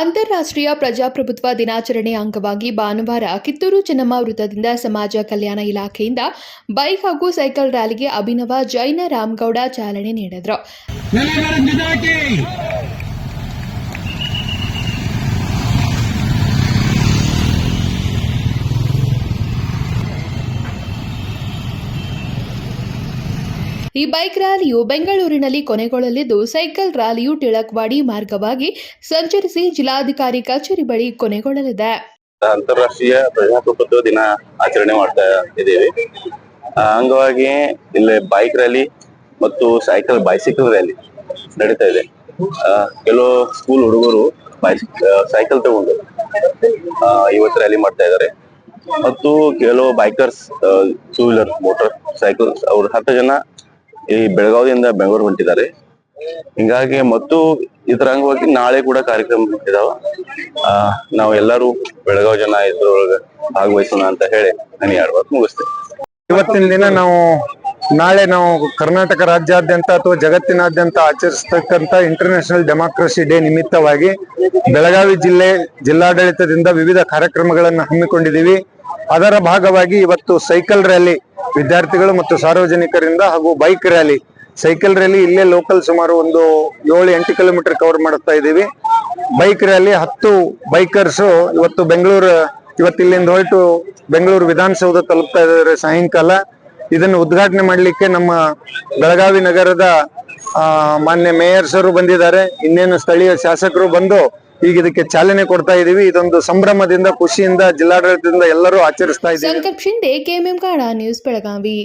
ಅಂತಾರಾಷ್ಟ್ರೀಯ ಪ್ರಜಾಪ್ರಭುತ್ವ ದಿನಾಚರಣೆ ಅಂಗವಾಗಿ ಭಾನುವಾರ ಕಿತ್ತೂರು ಚೆನ್ನಮ್ಮ ವೃತ್ತದಿಂದ ಸಮಾಜ ಕಲ್ಯಾಣ ಇಲಾಖೆಯಿಂದ ಬೈಕ್ ಹಾಗೂ ಸೈಕಲ್ ರ್ಯಾಲಿಗೆ ಅಭಿನವ ಜೈನ ರಾಮಗೌಡ ಚಾಲನೆ ನೀಡಿದರು. ಈ ಬೈಕ್ ರ್ಯಾಲಿಯು ಬೆಂಗಳೂರಿನಲ್ಲಿ ಕೊನೆಗೊಳ್ಳಲಿದ್ದು, ಸೈಕಲ್ ರ್ಯಾಲಿಯು ಟಿಳಕ್ವಾಡಿ ಮಾರ್ಗವಾಗಿ ಸಂಚರಿಸಿ ಜಿಲ್ಲಾಧಿಕಾರಿ ಕಚೇರಿ ಬಳಿ ಕೊನೆಗೊಳ್ಳಲಿದೆ. ಅಂತಾರಾಷ್ಟ್ರೀಯ ಪ್ರಜಾಪ್ರಭುತ್ವ ದಿನ ಆಚರಣೆ ಮಾಡ್ತಾ ಇದ್ದೇವೆ. ಅಂಗವಾಗಿ ಇಲ್ಲಿ ಬೈಕ್ ರ್ಯಾಲಿ ಮತ್ತು ಸೈಕಲ್ ಬೈಸಿಕಲ್ ರ್ಯಾಲಿ ನಡೀತಾ ಇದೆ. ಕೆಲವು ಸ್ಕೂಲ್ ಹುಡುಗರು ಸೈಕಲ್ ತಗೊಂಡು ಇವತ್ತು ರ್ಯಾಲಿ ಮಾಡ್ತಾ ಇದ್ದಾರೆ. ಮತ್ತು ಕೆಲವು bikers two wheeler, motorcycle ಅವ್ರು ಹತ್ತು ಜನ ಈ ಬೆಳಗಾವಿಯಿಂದ ಬೆಂಗಳೂರು ಹೊಂಟಿದ್ದಾರೆ. ಹಿಂಗಾಗಿ ಮತ್ತು ಇದರ ಅಂಗವಾಗಿ ನಾಳೆ ಕೂಡ ಕಾರ್ಯಕ್ರಮ ಇದಾವ. ಆ, ನಾವು ಎಲ್ಲರೂ ಬೆಳಗಾವಿ ಜನ ಇದ್ರೊಳಗ ಭಾಗವಹಿಸೋಣ ಅಂತ ಹೇಳಿ ನಾನು ಎರಡು ಮುಗಿಸ್ತೇನೆ. ಇವತ್ತಿನ ದಿನ ನಾವು ನಾಳೆ ನಾವು ಕರ್ನಾಟಕ ರಾಜ್ಯಾದ್ಯಂತ ಅಥವಾ ಜಗತ್ತಿನಾದ್ಯಂತ ಆಚರಿಸತಕ್ಕಂತ ಇಂಟರ್ನ್ಯಾಷನಲ್ ಡೆಮಾಕ್ರಸಿ ಡೇ ನಿಮಿತ್ತವಾಗಿ ಬೆಳಗಾವಿ ಜಿಲ್ಲೆ ಜಿಲ್ಲಾಡಳಿತದಿಂದ ವಿವಿಧ ಕಾರ್ಯಕ್ರಮಗಳನ್ನು ಹಮ್ಮಿಕೊಂಡಿದ್ದೀವಿ. ಅದರ ಭಾಗವಾಗಿ ಇವತ್ತು ಸೈಕಲ್ ರ್ಯಾಲಿ ವಿದ್ಯಾರ್ಥಿಗಳು ಮತ್ತು ಸಾರ್ವಜನಿಕರಿಂದ ಹಾಗೂ ಬೈಕ್ ರ್ಯಾಲಿ ಸೈಕಲ್ ರ್ಯಾಲಿ ಇಲ್ಲೇ ಲೋಕಲ್ ಸುಮಾರು ಒಂದು ಏಳು ಎಂಟು ಕಿಲೋಮೀಟರ್ ಕವರ್ ಮಾಡುತ್ತಾ ಇದ್ದೀವಿ. ಬೈಕ್ ರ್ಯಾಲಿ ಹತ್ತು ಬೈಕರ್ಸ್ ಇವತ್ತು ಬೆಂಗಳೂರು, ಇವತ್ತು ಇಲ್ಲಿಂದ ಹೊರಟು ಬೆಂಗಳೂರು ವಿಧಾನಸೌಧ ತಲುಪ್ತಾ ಇದ್ದಾರೆ ಸಾಯಂಕಾಲ. ಇದನ್ನು ಉದ್ಘಾಟನೆ ಮಾಡಲಿಕ್ಕೆ ನಮ್ಮ ಬೆಳಗಾವಿ ನಗರದ ಮಾನ್ಯ ಮೇಯರ್ಸ್ ಅವರು ಬಂದಿದ್ದಾರೆ. ಇನ್ನೇನು ಸ್ಥಳೀಯ ಶಾಸಕರು ಬಂದು ಈಗ ಇದಕ್ಕೆ ಚಾಲನೆ ಕೊಡ್ತಾ ಇದೀವಿ. ಇದೊಂದು ಸಂಭ್ರಮದಿಂದ, ಖುಷಿಯಿಂದ, ಜಿಲ್ಲಾಡಳಿತದಿಂದ ಎಲ್ಲರೂ ಆಚರಿಸ್ತಾ ಇದ್ದೀವಿ ಕೆಎಂಎಂ ಬೆಳಗಾವಿ.